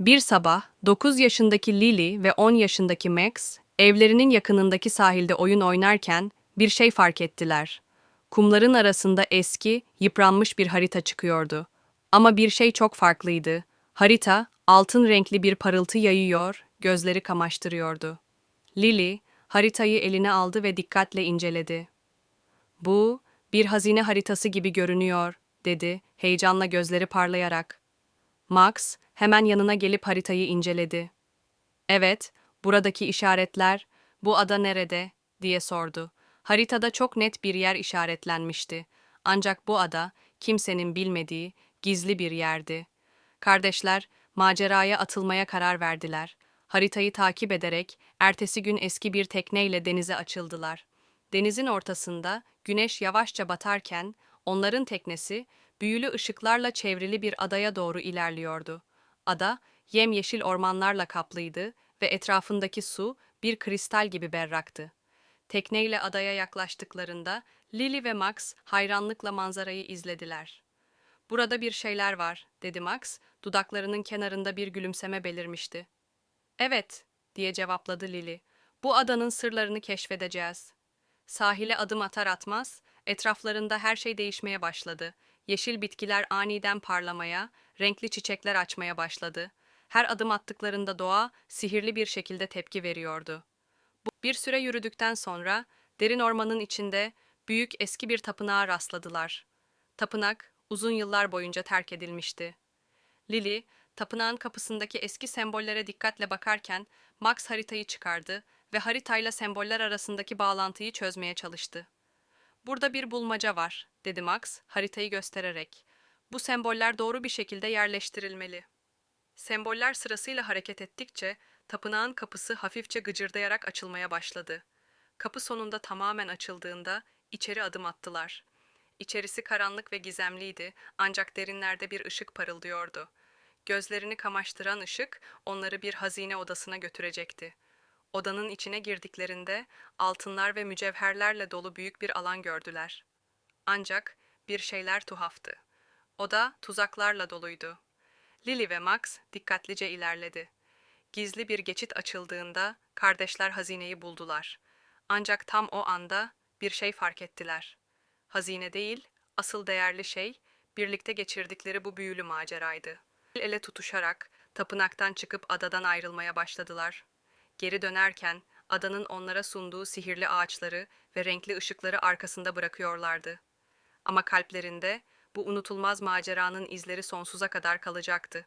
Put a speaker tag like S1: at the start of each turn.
S1: Bir sabah 9 yaşındaki Lily ve 10 yaşındaki Max evlerinin yakınındaki sahilde oyun oynarken bir şey fark ettiler. Kumların arasında eski, yıpranmış bir harita çıkıyordu. Ama bir şey çok farklıydı. Harita altın renkli bir parıltı yayıyor, gözleri kamaştırıyordu. Lily haritayı eline aldı ve dikkatle inceledi. Bu bir hazine haritası gibi görünüyor, dedi heyecanla gözleri parlayarak. Max hemen yanına gelip haritayı inceledi. Evet, buradaki işaretler, bu ada nerede? diye sordu. Haritada çok net bir yer işaretlenmişti. Ancak bu ada kimsenin bilmediği gizli bir yerdi. Kardeşler maceraya atılmaya karar verdiler. Haritayı takip ederek ertesi gün eski bir tekneyle denize açıldılar. Denizin ortasında güneş yavaşça batarken onların teknesi büyülü ışıklarla çevrili bir adaya doğru ilerliyordu. Ada yemyeşil ormanlarla kaplıydı ve etrafındaki su bir kristal gibi berraktı. Tekneyle adaya yaklaştıklarında Lily ve Max hayranlıkla manzarayı izlediler. Burada bir şeyler var, dedi Max, dudaklarının kenarında bir gülümseme belirmişti. Evet, diye cevapladı Lily. Bu adanın sırlarını keşfedeceğiz. Sahile adım atar atmaz, etraflarında her şey değişmeye başladı. Yeşil bitkiler aniden parlamaya, renkli çiçekler açmaya başladı. Her adım attıklarında doğa sihirli bir şekilde tepki veriyordu. Bir süre yürüdükten sonra derin ormanın içinde büyük eski bir tapınağa rastladılar. Tapınak uzun yıllar boyunca terk edilmişti. Lily, tapınağın kapısındaki eski sembollere dikkatle bakarken Max haritayı çıkardı ve haritayla semboller arasındaki bağlantıyı çözmeye çalıştı. Burada bir bulmaca var, dedi Max haritayı göstererek. Bu semboller doğru bir şekilde yerleştirilmeli. Semboller sırasıyla hareket ettikçe tapınağın kapısı hafifçe gıcırdayarak açılmaya başladı. Kapı sonunda tamamen açıldığında içeri adım attılar. İçerisi karanlık ve gizemliydi ancak derinlerde bir ışık parıldıyordu. Gözlerini kamaştıran ışık onları bir hazine odasına götürecekti. Odanın içine girdiklerinde altınlar ve mücevherlerle dolu büyük bir alan gördüler. Ancak bir şeyler tuhaftı. Oda tuzaklarla doluydu. Lily ve Max dikkatlice ilerledi. Gizli bir geçit açıldığında kardeşler hazineyi buldular. Ancak tam o anda bir şey fark ettiler. Hazine değil, asıl değerli şey birlikte geçirdikleri bu büyülü maceraydı. El ele tutuşarak tapınaktan çıkıp adadan ayrılmaya başladılar. Geri dönerken adanın onlara sunduğu sihirli ağaçları ve renkli ışıkları arkasında bırakıyorlardı. Ama kalplerinde bu unutulmaz maceranın izleri sonsuza kadar kalacaktı.